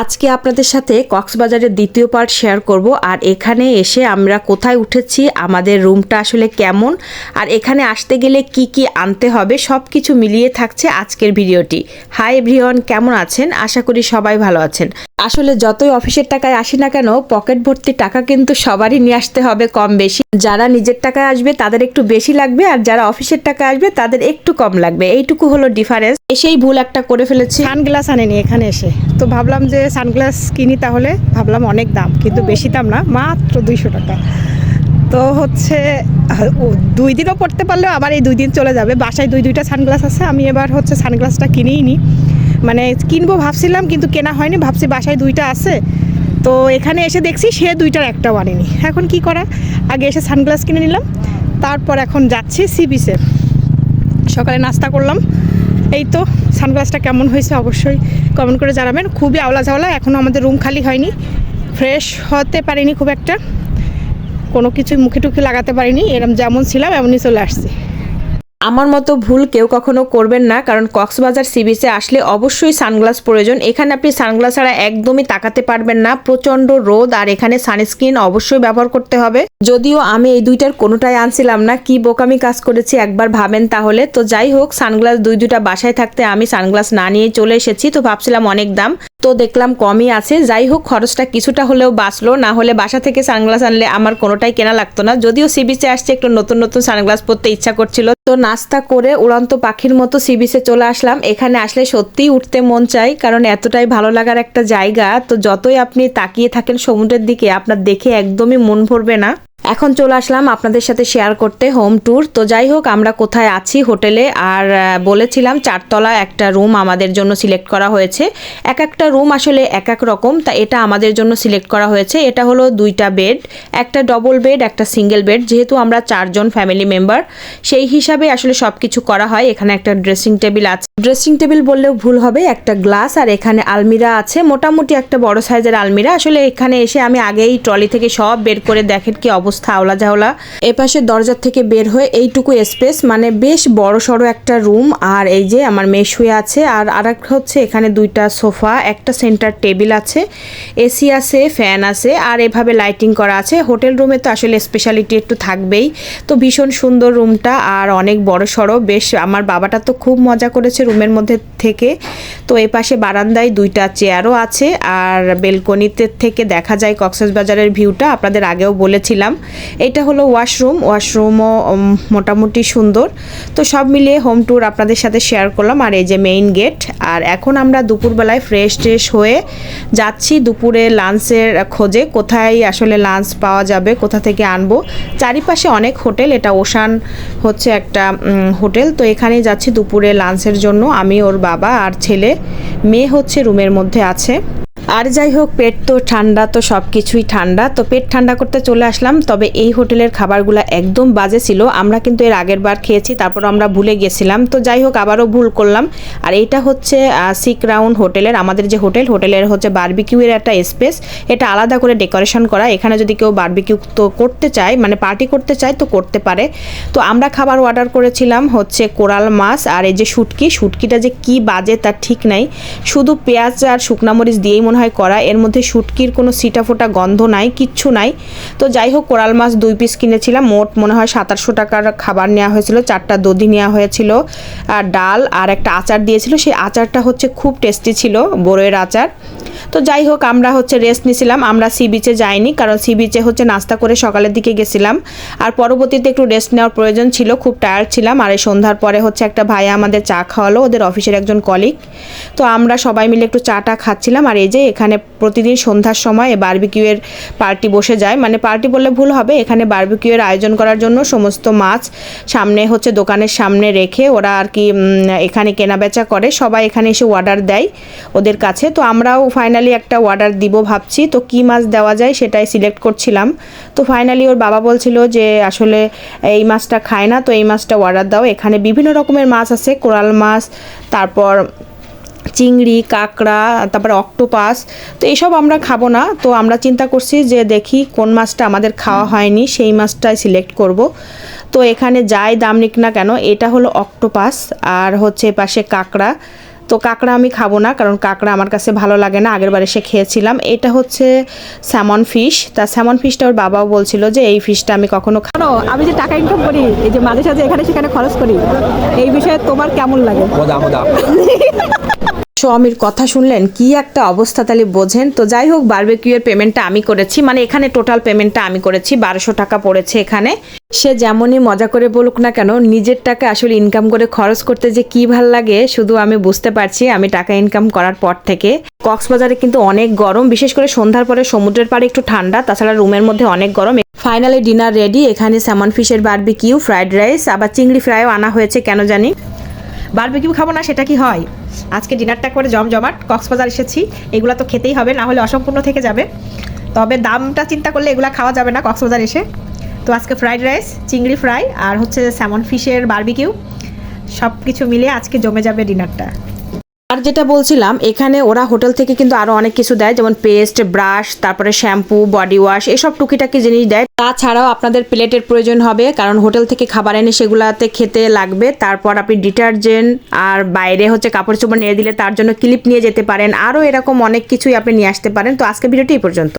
আজকে আপনাদের সাথে কক্সবাজারের দ্বিতীয় পার্ট শেয়ার করব, আর এখানে এসে আমরা কোথায় উঠেছি, আমাদের রুমটা আসলে কেমন, আর এখানে আসতে গেলে কি কি আনতে হবে সব কিছু মিলিয়ে থাকছে আজকের ভিডিওটি। হাই এভরিওয়ান কেমন আছেন? আশা করি সবাই ভালো আছেন। আসলে যতই অফিসের টাকায় আসি না কেন, পকেট ভর্তি টাকা কিন্তু সবারই নিয়ে আসতে হবে কম বেশি। যারা নিজের টাকায় আসবে, তাদের একটু বেশি লাগবে, আর যারা অফিসের টাকায় আসবে, তাদের একটু কম লাগবে। এইটুকু হলো ডিফারেন্স এসেই ভুল একটা করে ফেলেছি। সানগ্লাস আনেনি এখানে এসে। তো ভাবলাম যে সানগ্লাস কিনি তাহলে, ভাবলাম অনেক দাম, কিন্তু বেশি দাম না, মাত্র দুইশো টাকা। তো হচ্ছে দুই দিনও পড়তে পারলেও আবার এই দুই দিন চলে যাবে। বাসায় দুই দুইটা সানগ্লাস আছে, আমি এবার হচ্ছে সানগ্লাসটা কিনেই নি। মানে কিনবো ভাবছিলাম, কিন্তু কেনা হয়নি, ভাবছি বাসায় দুইটা আছে। তো এখানে এসে দেখছি সে দুইটার একটাও আনেনি এখন কি করা? আগে এসে সানগ্লাস কিনে নিলাম, তারপর এখন যাচ্ছি সি বিচে। সকালে নাস্তা করলাম। এই তো, সানগ্লাসটা কেমন হয়েছে অবশ্যই কমেন্ট করে জানাবেন। খুবই আওলা ঝাওলা এখনও আমাদের রুম খালি হয়নি। ফ্রেশ হতে পারিনি খুব একটা। কোনো কিছু মুখে টুখে লাগাতে পারিনি, এরম যেমন ছিলাম, এমনই চলে আসছি। আমার মতো ভুল কেউ কখনো করবেন না, কারণ কক্সবাজার সি বিচে আসলে অবশ্যই সানগ্লাস প্রয়োজন। এখানে আপনি সানগ্লাস ছাড়া একদমই তাকাতে পারবেন না প্রচণ্ড রোদ, আর এখানে সানস্ক্রিন অবশ্যই ব্যবহার করতে হবে। যদিও আমি এই দুইটার কোনোটাই আনছিলাম না, কি বোকামি কাজ করেছি একবার ভাবেন তাহলে। তো যাই হোক, সানগ্লাস দুই দুইটা বাসায় থাকতে আমি সানগ্লাস না নিয়ে চলে এসেছি, তো ভাবছিলাম অনেক দাম। তো দেখলাম কমই আছে। যাই হোক, খরচটা কিছুটা হলেও বাঁচলো, না হলে বাসা থেকে সানগ্লাস আনলে আমার কোনোটাই কেনা লাগতো না। যদিও সি বিচে আসছে, একটু নতুন নতুন সানগ্লাস পরতে ইচ্ছা করছিল। তো নাস্তা করে উড়ান্ত পাখির মতো সি বিচে চলে আসলাম। এখানে আসলে সত্যিই উঠতে মন চাই, কারণ এতটাই ভালো লাগার একটা জায়গা। তো যতই আপনি তাকিয়ে থাকেন সমুদ্রের দিকে, আপনার দেখে একদমই মন ভরবে না। এখন চলে আসলাম আপনাদের সাথে শেয়ার করতে হোম ট্যুর তো যাই হোক, আমরা কোথায় আছি হোটেলে আর বলেছিলাম চারতলা একটা রুম আমাদের জন্য সিলেক্ট করা হয়েছে। এক একটা রুম আসলে এক এক রকম, তা এটা আমাদের জন্য সিলেক্ট করা হয়েছে। এটা হলো দুইটা বেড একটা ডবল বেড একটা সিঙ্গেল বেড যেহেতু আমরা চারজন ফ্যামিলি মেম্বার সেই হিসাবে আসলে সব কিছু করা হয়। এখানে একটা ড্রেসিং টেবিল আছে। ড্রেসিং টেবিল বললেও ভুল হবে, একটা গ্লাস আর এখানে আলমিরা আছে। মোটামুটি একটা বড় সাইজের আলমিরা। আসলে এখানে এসে আমি আগেই ট্রলি থেকে সব বের করে দেখেন কি অবস্থা। আওলা ঝাওলা এপাশে দরজার থেকে বের হয়ে এইটুকু স্পেস মানে বেশ বড় সড়ো একটা রুম আর এই যে আমার মেয়ে শুয়ে আছে, আর আরেক হচ্ছে এখানে দুইটা সোফা, একটা সেন্টার টেবিল আছে এসি আছে ফ্যান আছে, আর এভাবে লাইটিং করা আছে। হোটেল রুমে তো আসলে স্পেশালিটি একটু থাকবেই। তো ভীষণ সুন্দর রুমটা আর অনেক বড় সড়ো বেশ, আমার বাবাটা তো খুব মজা করেছে রুমের মধ্যে থেকে। তো এই পাশে বারান্দায় দুইটা চেয়ারও আছে, আর বেলকনিতে থেকে দেখা যায় কক্সবাজারের ভিউটা আপনাদের আগেও বলেছিলাম। এটা হলো ওয়াশরুম ওয়াশরুমও মোটামুটি সুন্দর। তো সব মিলিয়ে হোম ট্যুর আপনাদের সাথে শেয়ার করলাম। আর এই যে মেইন গেট আর এখন আমরা দুপুরবেলায় ফ্রেশ ট্রেশ হয়ে যাচ্ছি দুপুরে লাঞ্চের খোঁজে, কোথায় আসলে লাঞ্চ পাওয়া যাবে, কোথা থেকে আনব। চারিপাশে অনেক হোটেল, এটা ওশান হচ্ছে একটা হোটেল। তো এখানেই যাচ্ছি দুপুরে লাঞ্চের জন্য। আমি ওর বাবা আর ছেলে। মেয়ে হচ্ছে রুমের মধ্যে আছে। আর যাই হোক, পেট তো ঠান্ডা, তো সব কিছুই ঠান্ডা। তো পেট ঠান্ডা করতে চলে আসলাম, তবে এই হোটেলের খাবারগুলো একদম বাজে ছিল। আমরা কিন্তু এর আগের বার খেয়েছি তারপর আমরা ভুলে গেছিলাম। তো যাই হোক, আবারও ভুল করলাম। আর এটা হচ্ছে সিক রাউন্ড হোটেলের, আমাদের যে হোটেল, হোটেলের হচ্ছে বারবিকিউয়ের একটা স্পেস এটা আলাদা করে ডেকোরেশন করা। এখানে যদি কেউ বার্বিকিউ তো করতে চায় মানে পার্টি করতে চায়, তো করতে পারে। তো আমরা খাবার অর্ডার করেছিলাম হচ্ছে কোরাল মাছ আর এই যে শুটকি। শুটকিটা যে কি বাজে, তার ঠিক নাই। শুধু পেঁয়াজ আর শুকনা মরিচ দিয়েই মনে হয় করা। এর মধ্যে শুটকির কোনো সিটাফোটা গন্ধ নাই, কিচ্ছু নাই। তো যাই হোক, কোরাল মাছ দুই পিস কিনেছিলাম। মোট মনে হয় সাতাশশো টাকার খাবার নেওয়া হয়েছিল, চারটা দধি নেওয়া হয়েছিল, আর ডাল আর একটা আচার দিয়েছিল। সেই আচারটা হচ্ছে খুব টেস্টি ছিল বরয়ের আচার। তো যাই হোক, আমরা হচ্ছে রেস্ট নিছিলাম। আমরা সি বিচে যাইনি, কারণ সি বিচে হচ্ছে নাস্তা করে সকালের দিকে গেছিলাম। আর পরবর্তীতে একটু রেস্ট নেওয়ার প্রয়োজন ছিল, খুব টায়ার্ড ছিলাম। আর এই সন্ধ্যার পরে হচ্ছে একটা ভাইয়া আমাদের চা খাওয়ালো, ওদের অফিসের একজন কলিগ তো আমরা সবাই মিলে একটু চাটা খাচ্ছিলাম। আর এই যে এখানে প্রতিদিন সন্ধ্যার সময় বারবিকিউয়ের পার্টি বসে যায়। মানে পার্টি বললে ভুল হবে, এখানে বারবিকিউয়ের আয়োজন করার জন্য সমস্ত মাছ সামনে হচ্ছে দোকানের সামনে রেখে ওরা আর কি এখানে কেনাবেচা করে। সবাই এখানে এসে অর্ডার দেয় ওদের কাছে। তো আমরাও ফাইনালি একটা অর্ডার দিব ভাবছি। তো কি মাছ দেওয়া যায় সেটাই সিলেক্ট করছিলাম। তো ফাইনালি ওর বাবা বলছিল যে, আসলে এই মাছটা খায় না, তো এই মাছটা অর্ডার দাও। এখানে বিভিন্ন রকমের মাছ আছে, কোরাল মাছ, তারপর চিংড়ি, কাঁকড়া, তারপরে অক্টোপাস। তো এইসব আমরা খাব না। তো আমরা চিন্তা করছি যে, দেখি কোন মাছটা আমাদের খাওয়া হয়নি, সেই মাছটাই সিলেক্ট করব। তো এখানে যাই দাম নিক না কেন, এটা হলো অক্টোপাস আর হচ্ছে পাশে কাঁকড়া। তো কাঁকড়া আমি খাব না কারণ কাঁকড়া আমার কাছে ভালো লাগে না আগের বার এসে খেয়েছিলাম। এটা হচ্ছে স্যামন ফিশ তা স্যামন ফিশটা ওর বাবাও বলছিল যে এই ফিশটা আমি কখনো খাব আমি যে টাকা ইনকাম করি এই যে মাঝে সাঝে এখানে সেখানে খরচ করি এই বিষয়ে তোমার কেমন লাগে? স্বামীর কথা শুনলেন, কি একটা অবস্থা তাহলে বোঝেন? তো যাই হোক বারবেকিউ এর পেমেন্টটা আমি করেছি। মানে এখানে টোটাল পেমেন্টটা আমি করেছি, বারোশো টাকা পড়েছে এখানে। সে যেমনই মজা করে বলুক না কেন, নিজের টাকা আসলে ইনকাম করে খরচ করতে যে কি ভালো লাগে, শুধু আমি বুঝতে পারছি আমি টাকা ইনকাম করার পর থেকে। কক্সবাজারে কিন্তু অনেক গরম, বিশেষ করে সন্ধ্যার পরে সমুদ্রের পাড়ে একটু ঠান্ডা, তাছাড়া রুমের মধ্যে অনেক গরম। ফাইনালি ডিনার রেডি এখানে স্যামন ফিশের বারবিকিউ ফ্রাইড রাইস আবার চিংড়ি ফ্রাইও আনা হয়েছে, কেন জানি? বারবিকিউ খাব না, সেটা কি হয়? আজকে ডিনারটা করে জমজমাট, কক্সবাজার এসেছি। এগুলো তো খেতেই হবে, না হলে অসম্পূর্ণ থেকে যাবে। তবে দামটা চিন্তা করলে এগুলো খাওয়া যাবে না কক্সবাজার এসে। তো আজকে ফ্রাইড রাইস চিংড়ি ফ্রাই আর হচ্ছে স্যামন ফিশের বারবিকিউ সব কিছু মিলে আজকে জমে যাবে ডিনারটা আর যেটা বলছিলাম, এখানে ওরা হোটেল থেকে কিন্তু আরও অনেক কিছু দেয়, যেমন পেস্ট, ব্রাশ, তারপরে শ্যাম্পু, বডি ওয়াশ, এসব টুকিটাকি জিনিস দেয়। তাছাড়াও আপনাদের প্লেটের প্রয়োজন হবে, কারণ হোটেল থেকে খাবার এনে সেগুলাতে খেতে লাগবে। তারপর আপনি ডিটারজেন্ট আর বাইরে হচ্ছে কাপড় চোপড় নিয়ে দিলে তার জন্য ক্লিপ নিয়ে যেতে পারেন। আরও এরকম অনেক কিছুই আপনি নিয়ে আসতে পারেন। তো আজকে ভিডিওটি এই পর্যন্ত।